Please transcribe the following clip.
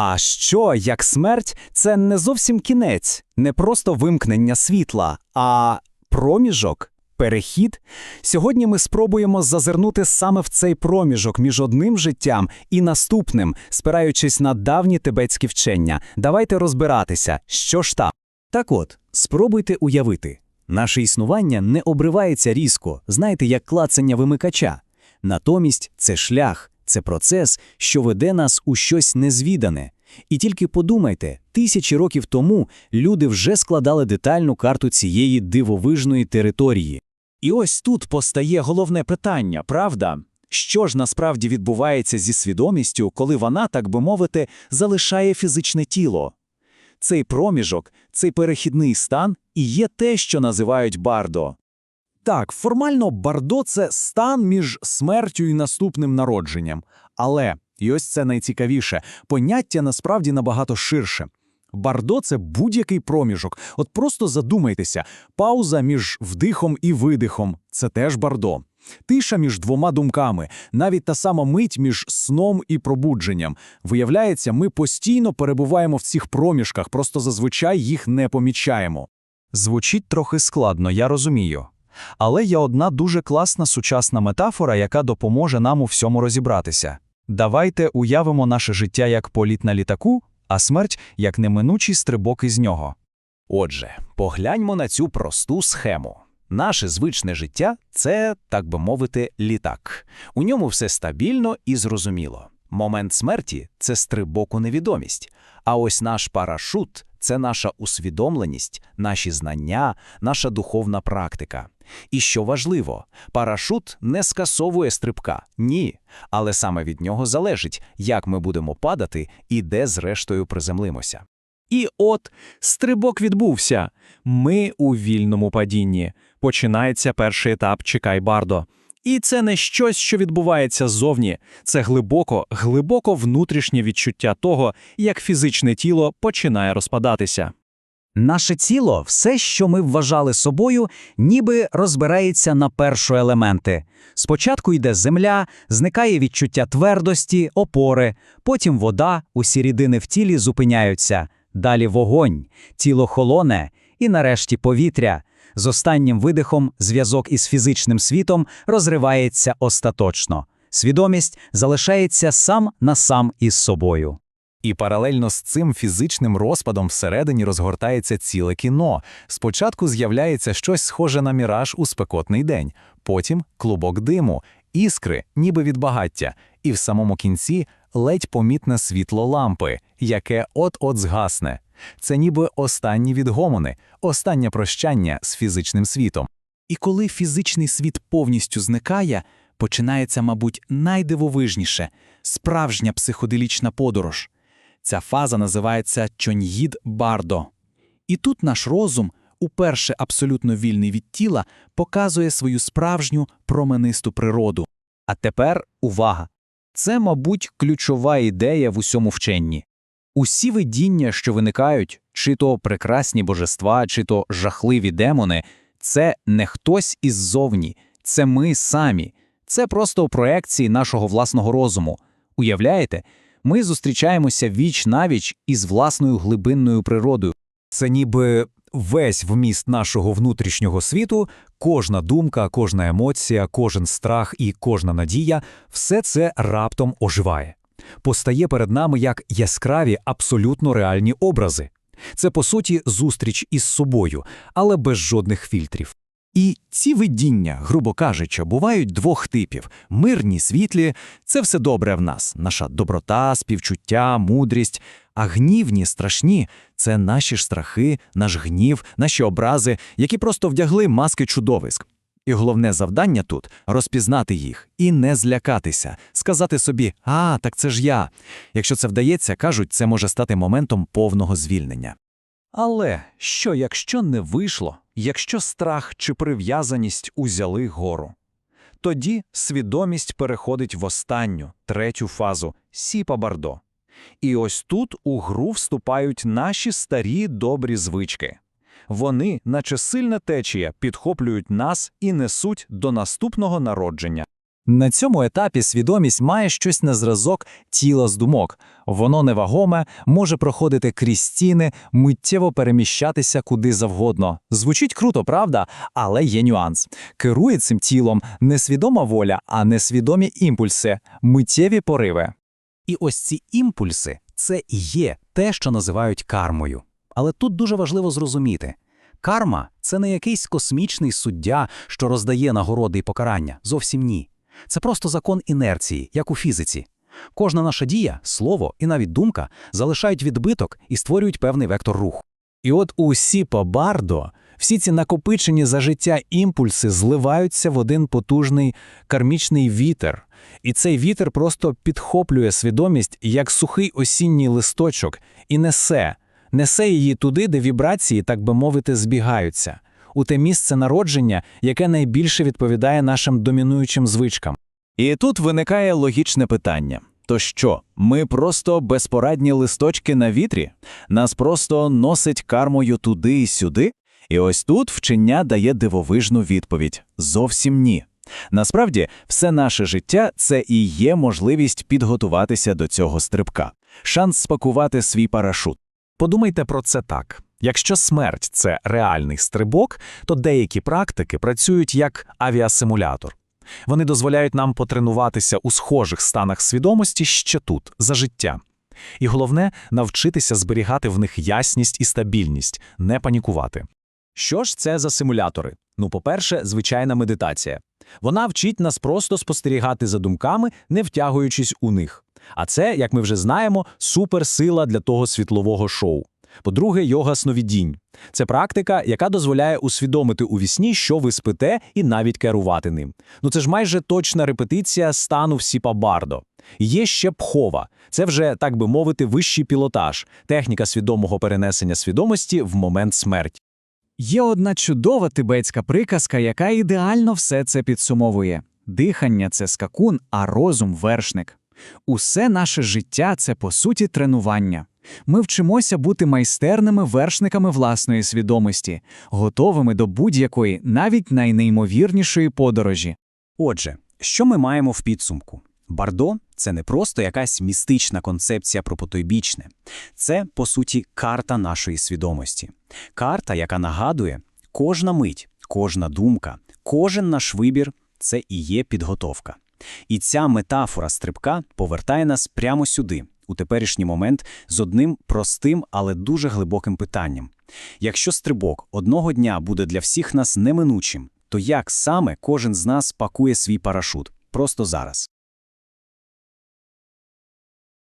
А що, як смерть, це не зовсім кінець, не просто вимкнення світла, а проміжок, перехід. Сьогодні ми спробуємо зазирнути саме в цей проміжок між одним життям і наступним, спираючись на давні тибетські вчення. Давайте розбиратися, що ж там. Так от, спробуйте уявити. Наше існування не обривається різко, знаєте, як клацання вимикача. Натомість це шлях, це процес, що веде нас у щось незвідане. І тільки подумайте, тисячі років тому люди вже складали детальну карту цієї дивовижної території. І ось тут постає головне питання, правда? Що ж насправді відбувається зі свідомістю, коли вона, так би мовити, залишає фізичне тіло? Цей проміжок, цей перехідний стан і є те, що називають бардо. Так, формально бардо це стан між смертю і наступним народженням. Але, і ось це найцікавіше, поняття насправді набагато ширше. Бардо це будь-який проміжок. От просто задумайтеся, пауза між вдихом і видихом це теж бардо. Тиша між двома думками, навіть та сама мить між сном і пробудженням. Виявляється, ми постійно перебуваємо в цих проміжках, просто зазвичай їх не помічаємо. Звучить трохи складно, я розумію. Але є одна дуже класна сучасна метафора, яка допоможе нам у всьому розібратися. Давайте уявимо наше життя як політ на літаку, а смерть як неминучий стрибок із нього. Отже, погляньмо на цю просту схему. Наше звичне життя це, так би мовити, літак. У ньому все стабільно і зрозуміло. Момент смерті це стрибок у невідомість. А ось наш парашут це наша усвідомленість, наші знання, наша духовна практика. І що важливо, парашут не скасовує стрибка, ні. Але саме від нього залежить, як ми будемо падати і де зрештою приземлимося. І от стрибок відбувся. Ми у вільному падінні. Починається перший етап Чекай Бардо. І це не щось, що відбувається ззовні. Це глибоко, глибоко внутрішнє відчуття того, як фізичне тіло починає розпадатися. Наше тіло, все, що ми вважали собою, ніби розбирається на першоелементи. Спочатку йде земля, зникає відчуття твердості, опори, потім вода, усі рідини в тілі зупиняються, далі вогонь, тіло холоне і нарешті повітря. З останнім видихом зв'язок із фізичним світом розривається остаточно. Свідомість залишається сам на сам із собою. І паралельно з цим фізичним розпадом всередині розгортається ціле кіно. Спочатку з'являється щось схоже на міраж у спекотний день, потім клубок диму, іскри, ніби від багаття, і в самому кінці ледь помітне світло лампи, яке от-от згасне. Це ніби останні відгомони, останнє прощання з фізичним світом. І коли фізичний світ повністю зникає, починається, мабуть, найдивовижніше справжня психоделічна подорож. Ця фаза називається чоньїд бардо. І тут наш розум, уперше абсолютно вільний від тіла, показує свою справжню променисту природу. А тепер увага! Це, мабуть, ключова ідея в усьому вченні. Усі видіння, що виникають, чи то прекрасні божества, чи то жахливі демони, це не хтось іззовні, це ми самі, це просто проекції нашого власного розуму. Уявляєте, ми зустрічаємося віч навіч із власною глибинною природою. Це ніби весь вміст нашого внутрішнього світу, кожна думка, кожна емоція, кожен страх і кожна надія все це раптом оживає. Постає перед нами як яскраві, абсолютно реальні образи. Це, по суті, зустріч із собою, але без жодних фільтрів. І ці видіння, грубо кажучи, бувають двох типів: мирні, світлі це все добре в нас, наша доброта, співчуття, мудрість. А гнівні, страшні це наші ж страхи, наш гнів, наші образи, які просто вдягли маски чудовиськ. І головне завдання тут розпізнати їх і не злякатися, сказати собі, а, так це ж я. Якщо це вдається, кажуть, це може стати моментом повного звільнення. Але що, якщо не вийшло, якщо страх чи прив'язаність узяли гору? Тоді свідомість переходить в останню, третю фазу сіпа бардо. І ось тут у гру вступають наші старі добрі звички. Вони, наче сильна течія, підхоплюють нас і несуть до наступного народження. На цьому етапі свідомість має щось на зразок тіла з думок. Воно невагоме, може проходити крізь стіни, миттєво переміщатися куди завгодно. Звучить круто, правда? Але є нюанс. Керує цим тілом не свідома воля, а несвідомі імпульси, миттєві пориви. І ось ці імпульси це і є те, що називають кармою. Але тут дуже важливо зрозуміти. Карма це не якийсь космічний суддя, що роздає нагороди і покарання. Зовсім ні. Це просто закон інерції, як у фізиці. Кожна наша дія, слово і навіть думка залишають відбиток і створюють певний вектор руху. І от у Сіпа Бардо всі ці накопичені за життя імпульси зливаються в один потужний кармічний вітер. І цей вітер просто підхоплює свідомість як сухий осінній листочок і несе, несе її туди, де вібрації, так би мовити, збігаються, у те місце народження, яке найбільше відповідає нашим домінуючим звичкам. І тут виникає логічне питання. То що, ми просто безпорадні листочки на вітрі? Нас просто носить кармою туди і сюди? І ось тут вчення дає дивовижну відповідь – зовсім ні. Насправді, все наше життя – це і є можливість підготуватися до цього стрибка, шанс спакувати свій парашут. Подумайте про це так. Якщо смерть – це реальний стрибок, то деякі практики працюють як авіасимулятор. Вони дозволяють нам потренуватися у схожих станах свідомості ще тут, за життя. І головне – навчитися зберігати в них ясність і стабільність, не панікувати. Що ж це за симулятори? Ну, по-перше, звичайна медитація. Вона вчить нас просто спостерігати за думками, не втягуючись у них. А це, як ми вже знаємо, суперсила для того світлового шоу. По-друге, йога сновидінь. Це практика, яка дозволяє усвідомити у вісні, що ви спите, і навіть керувати ним. Ну це ж майже точна репетиція стану в Сіпа-Бардо. Є ще пхова. Це вже, так би мовити, вищий пілотаж, техніка свідомого перенесення свідомості в момент смерті. Є одна чудова тибетська приказка, яка ідеально все це підсумовує. Дихання це скакун, а розум вершник. Усе наше життя це по суті тренування. Ми вчимося бути майстерними вершниками власної свідомості, готовими до будь-якої, навіть найнеймовірнішої подорожі. Отже, що ми маємо в підсумку? Бардо – це не просто якась містична концепція про потойбічне. Це, по суті, карта нашої свідомості. Карта, яка нагадує, кожна мить, кожна думка, кожен наш вибір – це і є підготовка. І ця метафора стрибка повертає нас прямо сюди, у теперішній момент, з одним простим, але дуже глибоким питанням. Якщо стрибок одного дня буде для всіх нас неминучим, то як саме кожен з нас пакує свій парашут? Просто зараз.